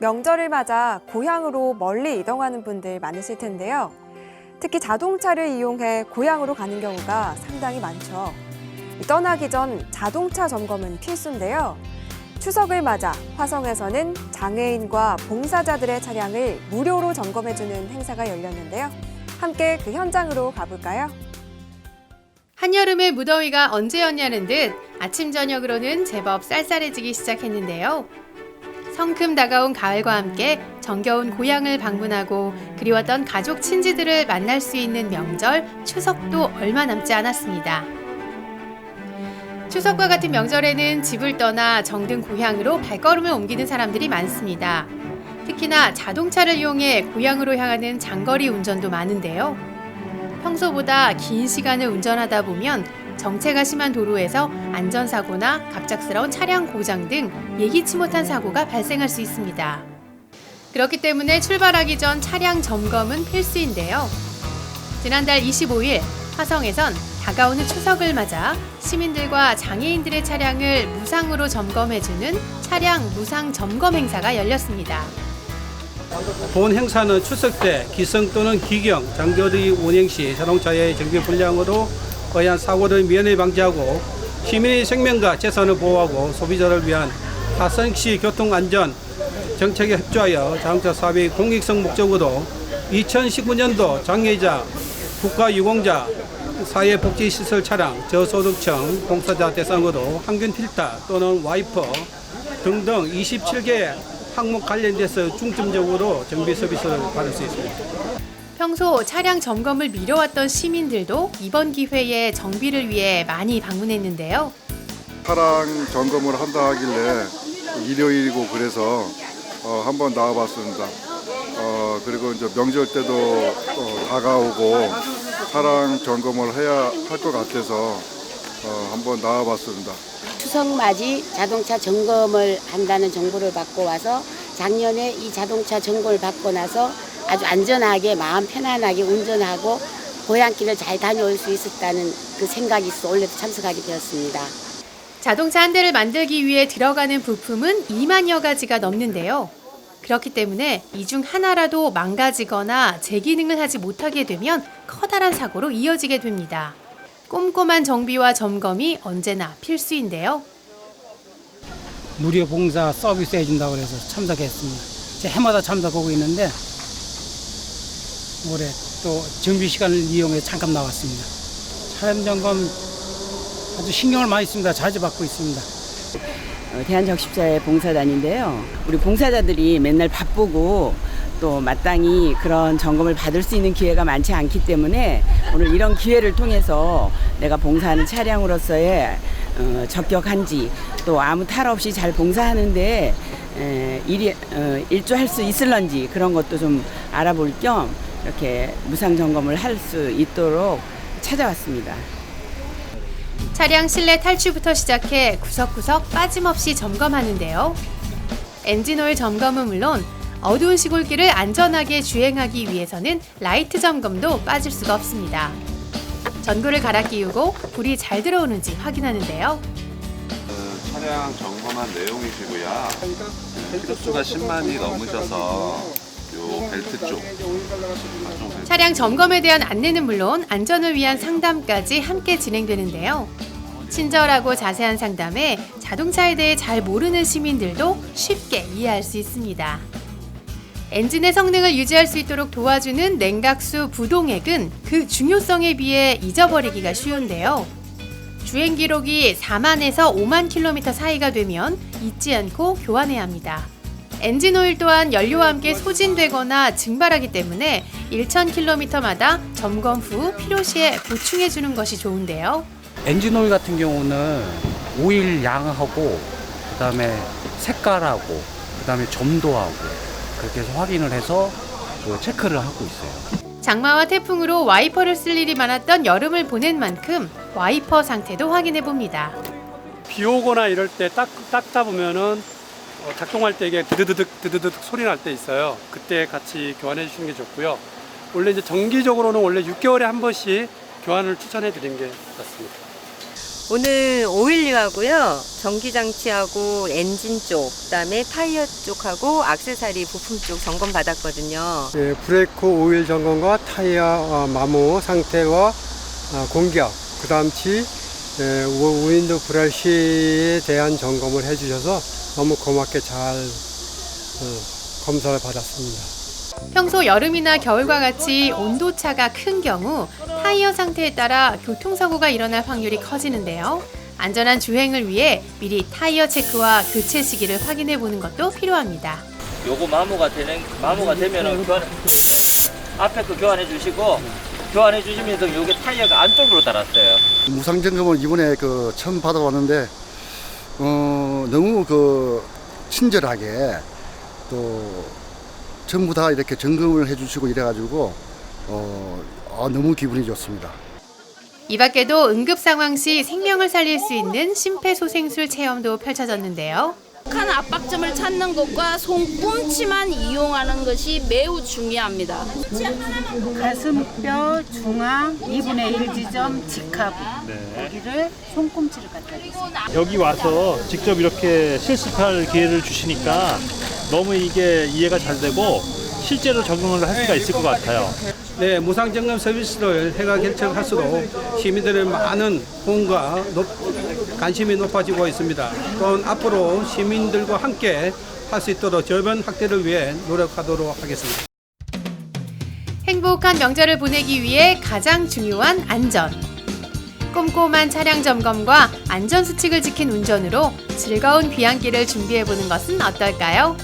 명절을 맞아 고향으로 멀리 이동하는 분들 많으실 텐데요. 특히 자동차를 이용해 고향으로 가는 경우가 상당히 많죠. 떠나기 전 자동차 점검은 필수인데요. 추석을 맞아 화성에서는 장애인과 봉사자들의 차량을 무료로 점검해주는 행사가 열렸는데요. 함께 그 현장으로 가볼까요? 한여름의 무더위가 언제였냐는 듯 아침 저녁으로는 제법 쌀쌀해지기 시작했는데요. 성큼 다가온 가을과 함께 정겨운 고향을 방문하고 그리웠던 가족 친지들을 만날 수 있는 명절 추석도 얼마 남지 않았습니다. 추석과 같은 명절에는 집을 떠나 정든 고향으로 발걸음을 옮기는 사람들이 많습니다. 특히나 자동차를 이용해 고향으로 향하는 장거리 운전도 많은데요. 평소보다 긴 시간을 운전하다 보면 정체가 심한 도로에서 안전사고나 갑작스러운 차량 고장 등 예기치 못한 사고가 발생할 수 있습니다. 그렇기 때문에 출발하기 전 차량 점검은 필수인데요. 지난달 25일 화성에선 다가오는 추석을 맞아 시민들과 장애인들의 차량을 무상으로 점검해주는 차량 무상 점검 행사가 열렸습니다. 본 행사는 추석 때 기성 또는 기경 장거리 운행 시 자동차의 정비 불량으로 의한 사고를 면히 방지하고 시민의 생명과 재산을 보호하고 소비자를 위한 화성시 교통안전 정책에 협조하여 자동차 사업의 공익성 목적으로 2019년도 장애자, 국가유공자, 사회복지시설 차량, 저소득층 봉사자 대상으로 항균 필터 또는 와이퍼 등등 27개 항목 관련돼서 중점적으로 정비 서비스를 받을 수 있습니다. 평소 차량 점검을 미뤄왔던 시민들도 이번 기회에 정비를 위해 많이 방문했는데요. 차량 점검을 한다 하길래 일요일이고 그래서 어, 한번 나와봤습니다. 어, 그리고 이제 명절 때도 어, 다가오고 차량 점검을 해야 할 것 같아서 어, 한번 나와봤습니다. 추석 맞이 자동차 점검을 한다는 정보를 받고 와서 작년에 이 자동차 점검을 받고 나서 아주 안전하게 마음 편안하게 운전하고 고향길을 잘 다녀올 수 있었다는 그 생각이 있어 올해도 참석하게 되었습니다. 자동차 한 대를 만들기 위해 들어가는 부품은 2만여 가지가 넘는데요. 그렇기 때문에 이 중 하나라도 망가지거나 재기능을 하지 못하게 되면 커다란 사고로 이어지게 됩니다. 꼼꼼한 정비와 점검이 언제나 필수인데요. 무료 봉사 서비스 해준다고 그래서 참석했습니다. 제 해마다 참석하고 있는데 올해 또 정비 시간을 이용해 잠깐 나왔습니다. 차량 점검 아주 신경을 많이 씁니다. 자주 받고 있습니다. 어, 대한적십자의 봉사단인데요. 우리 봉사자들이 맨날 바쁘고 또 마땅히 그런 점검을 받을 수 있는 기회가 많지 않기 때문에 오늘 이런 기회를 통해서 내가 봉사하는 차량으로서의 어, 적격한지 또 아무 탈 없이 잘 봉사하는데 에, 일이 어, 일조할 수 있을런지 그런 것도 좀 알아볼 겸 이렇게 무상 점검을 할 수 있도록 찾아왔습니다. 차량 실내 탈취부터 시작해 구석구석 빠짐없이 점검하는데요. 엔진오일 점검은 물론 어두운 시골길을 안전하게 주행하기 위해서는 라이트 점검도 빠질 수가 없습니다. 전구를 갈아 끼우고 불이 잘 들어오는지 확인하는데요. 그 차량 점검한 내용이시고요. 네, 키로수가 10만이 넘으셔서 요 벨트 쪽 차량 점검에 대한 안내는 물론 안전을 위한 상담까지 함께 진행되는데요. 친절하고 자세한 상담에 자동차에 대해 잘 모르는 시민들도 쉽게 이해할 수 있습니다. 엔진의 성능을 유지할 수 있도록 도와주는 냉각수 부동액은 그 중요성에 비해 잊어버리기가 쉬운데요. 주행 기록이 4만에서 5만 킬로미터 사이가 되면 잊지 않고 교환해야 합니다. 엔진 오일 또한 연료와 함께 소진되거나 증발하기 때문에 1,000km마다 점검 후 필요시에 보충해 주는 것이 좋은데요. 엔진 오일 같은 경우는 오일 양하고 그다음에 색깔하고 그다음에 점도하고 그렇게 해서 확인을 해서 그 체크를 하고 있어요. 장마와 태풍으로 와이퍼를 쓸 일이 많았던 여름을 보낸 만큼 와이퍼 상태도 확인해 봅니다. 비 오거나 이럴 때 딱, 닦다 보면은 어, 작동할 때 이게 드드드득 드드드득 소리 날 때 있어요. 그때 같이 교환해 주시는 게 좋고요. 원래 이제 정기적으로는 원래 6개월에 한 번씩 교환을 추천해 드리는 게 맞습니다. 오늘 오일링하고요. 전기장치하고 엔진 쪽, 그다음에 타이어 쪽하고 악세사리 부품 쪽 점검 받았거든요. 예, 브레이크 오일 점검과 타이어 어, 마모 상태와 어, 공격, 그 다음 치 예, 우- 우인도 브러쉬에 대한 점검을 해주셔서 너무 고맙게 잘 어, 검사를 받았습니다. 평소 여름이나 겨울과 같이 온도차가 큰 경우 타이어 상태에 따라 교통사고가 일어날 확률이 커지는데요. 안전한 주행을 위해 미리 타이어 체크와 교체 시기를 확인해 보는 것도 필요합니다. 요거 마모가 되는 마모가 되면은 교환 앞에 거 교환해 주시고 교환해 주시면서 요게 타이어가 안쪽으로 달았어요. 무상 점검을 이번에 그 처음 받아봤는데 어 너무 그 친절하게 또 전부 다 이렇게 점검을 해주시고 이래가지고 어 아, 너무 기분이 좋습니다. 이 밖에도 응급 상황 시 생명을 살릴 수 있는 심폐소생술 체험도 펼쳐졌는데요. 한 압박점을 찾는 것과 손꿈치만 이용하는 것이 매우 중요합니다. 가슴뼈 중앙 2분의 1 지점 직하부 여기를 손꿈치를 갖다 주세요. 여기 와서 직접 이렇게 실습할 기회를 주시니까 너무 이게 이해가 잘 되고 실제로 적용을 할 수가 있을 것 같아요. 네, 무상 점검 서비스를 해가 결정할수록 시민들의 많은 호응과 높- 관심이 높아지고 있습니다. 또한 앞으로 시민들과 함께 할 수 있도록 저변 확대를 위해 노력하도록 하겠습니다. 행복한 명절을 보내기 위해 가장 중요한 안전. 꼼꼼한 차량 점검과 안전 수칙을 지킨 운전으로 즐거운 귀향길을 준비해 보는 것은 어떨까요?